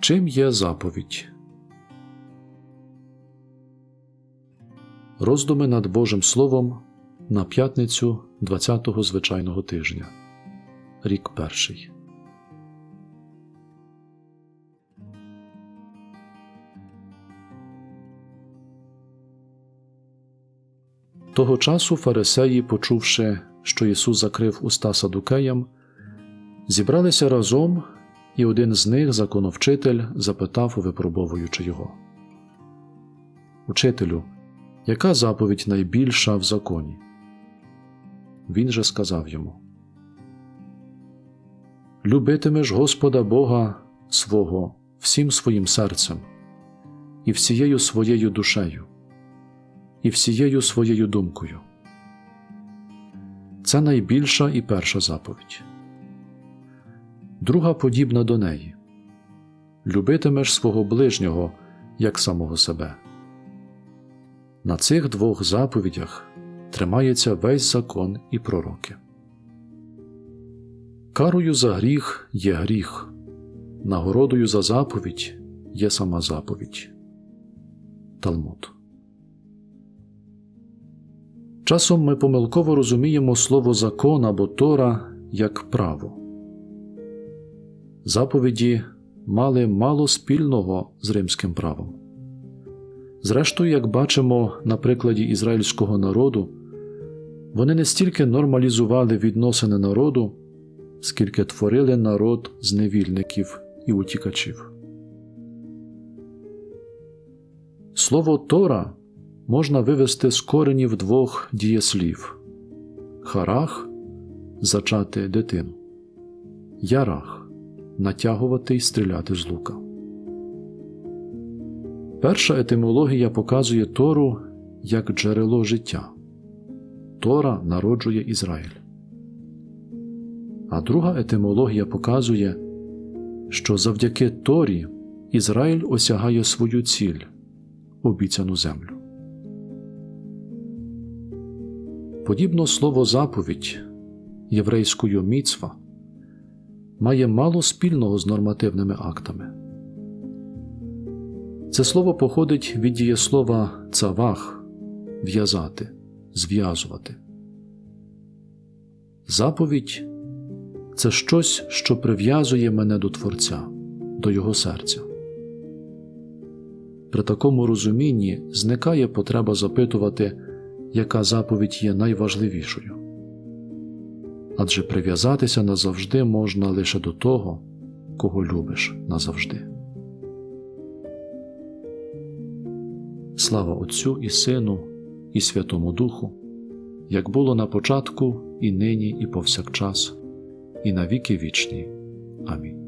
Чим є заповідь? Роздуми над Божим Словом на п'ятницю 20-го звичайного тижня. Рік перший. Того часу фарисеї, почувши, що Ісус закрив уста садукеям, зібралися разом, і один з них, законовчитель, запитав, випробовуючи його. Учителю, яка заповідь найбільша в законі? Він же сказав йому: Любитимеш Господа Бога свого всім своїм серцем, і всією своєю душею, і всією своєю думкою. Це найбільша і перша заповідь. Друга подібна до неї любитимеш свого ближнього як самого себе. На цих двох заповідях тримається весь закон і пророки. Карою за гріх є гріх, нагородою за заповідь є сама заповідь. Талмуд. Часом ми помилково розуміємо слово закон або Тора як право. Заповіді мали мало спільного з римським правом. Зрештою, як бачимо на прикладі ізраїльського народу, вони не стільки нормалізували відносини народу, скільки творили народ з невільників і утікачів. Слово Тора можна вивести з коренів двох дієслів харах зачати дитину, ярах натягувати й стріляти з лука. Перша етимологія показує Тору як джерело життя. Тора народжує Ізраїль. А друга етимологія показує, що завдяки Торі Ізраїль осягає свою ціль обіцяну землю. Подібно слово заповідь єврейською міцва має мало спільного з нормативними актами. Це слово походить від дієслова цавах в'язати, зв'язувати. Заповідь це щось, що прив'язує мене до Творця, до Його серця. При такому розумінні зникає потреба запитувати, яка заповідь є найважливішою. Адже прив'язатися назавжди можна лише до того, кого любиш назавжди. Слава Отцю і Сину, і Святому Духу, як було на початку, і нині, і повсякчас, і на віки вічні. Амінь.